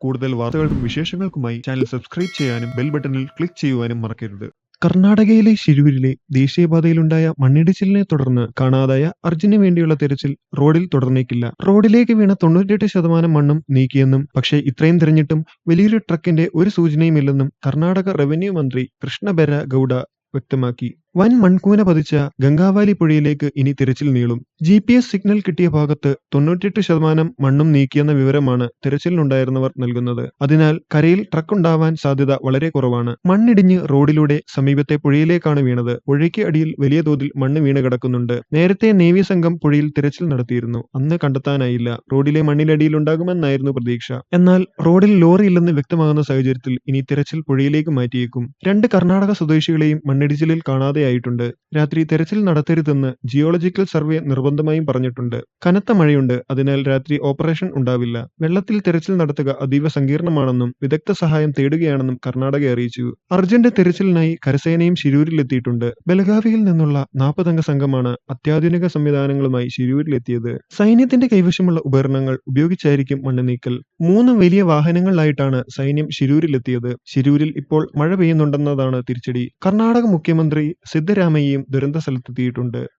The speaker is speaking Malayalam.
കൂടുതൽ വാർത്തകൾക്കും വിശേഷങ്ങൾക്കുമായി ചാനൽ സബ്സ്ക്രൈബ് ചെയ്യാനും ബെൽ ബട്ടണിൽ ക്ലിക്ക് ചെയ്യുവാനും മറക്കരുത്. കർണാടകയിലെ ശിരൂരിലെ ദേശീയപാതയിലുണ്ടായ മണ്ണിടിച്ചിലിനെ തുടർന്ന് കാണാതായ അർജുന് വേണ്ടിയുള്ള തെരച്ചിൽ റോഡിൽ തുടർന്നേക്കില്ല. റോഡിലേക്ക് വീണ തൊണ്ണൂറ്റിയെട്ട് ശതമാനം മണ്ണും നീക്കിയെന്നും പക്ഷേ ഇത്രയും തിരഞ്ഞിട്ടും വലിയൊരു ട്രക്കിന്റെ ഒരു സൂചനയുമില്ലെന്നും കർണാടക റവന്യൂ മന്ത്രി കൃഷ്ണബെര ഗൌഡ വ്യക്തമാക്കി. വൻ മൺകൂന പതിച്ച ഗംഗാവാലി പുഴയിലേക്ക് ഇനി തിരച്ചിൽ നീളും. ജി പി എസ് സിഗ്നൽ കിട്ടിയ ഭാഗത്ത് തൊണ്ണൂറ്റിയെട്ട് ശതമാനം മണ്ണും നീക്കിയെന്ന വിവരമാണ് തിരച്ചിലിനുണ്ടായിരുന്നവർ നൽകുന്നത്. അതിനാൽ കരയിൽ ട്രക്ക് ഉണ്ടാവാൻ സാധ്യത വളരെ കുറവാണ്. മണ്ണിടിഞ്ഞ് റോഡിലൂടെ സമീപത്തെ പുഴയിലേക്കാണ് വീണത്. പുഴയ്ക്ക് അടിയിൽ വലിയ തോതിൽ മണ്ണ് വീണ് കിടക്കുന്നുണ്ട്. നേരത്തെ നേവി സംഘം പുഴയിൽ തിരച്ചിൽ നടത്തിയിരുന്നു. അന്ന് കണ്ടെത്താനായില്ല. റോഡിലെ മണ്ണിനടിയിൽ ഉണ്ടാകുമെന്നായിരുന്നു പ്രതീക്ഷ. എന്നാൽ റോഡിൽ ലോറി ഇല്ലെന്ന് വ്യക്തമാകുന്ന സാഹചര്യത്തിൽ ഇനി തിരച്ചിൽ പുഴയിലേക്ക് മാറ്റിയേക്കും. രണ്ട് കർണാടക സ്വദേശികളെയും മണ്ണിടിച്ചിലിൽ കാണാതെയായിട്ടുണ്ട് രാത്രി തെരച്ചിൽ നടത്തരുതെന്ന് ജിയോളജിക്കൽ സർവേ നിർബന്ധമായും പറഞ്ഞിട്ടുണ്ട്. കനത്ത മഴയുണ്ട് അതിനാൽ രാത്രി ഓപ്പറേഷൻ ഉണ്ടാവില്ല. വെള്ളത്തിൽ തെരച്ചിൽ നടത്തുക അതീവ സങ്കീർണമാണെന്നും വിദഗ്ധ സഹായം തേടുകയാണെന്നും കർണാടക അറിയിച്ചു. അർജന്റ് തെരച്ചിലിനായി കരസേനയും ശിരൂരിലെത്തിയിട്ടുണ്ട്. ബലഗാവിയിൽ നിന്നുള്ള നാൽപ്പതംഗ സംഘമാണ് അത്യാധുനിക സംവിധാനങ്ങളുമായി ശിരൂരിലെത്തിയത്. സൈന്യത്തിന്റെ കൈവശമുള്ള ഉപകരണങ്ങൾ ഉപയോഗിച്ചായിരിക്കും മണ്ണ് നീക്കൽ മൂന്ന് വലിയ വാഹനങ്ങളിലായിട്ടാണ് സൈന്യം ശിരൂരിലെത്തിയത്. ശിരൂരിൽ ഇപ്പോൾ മഴ പെയ്യുന്നുണ്ടെന്നതാണ് തിരിച്ചടി. കർണാടക മുഖ്യമന്ത്രി സിദ്ധരാമയ്യയും ദുരന്ത സ്ഥലത്തെത്തിയിട്ടുണ്ട്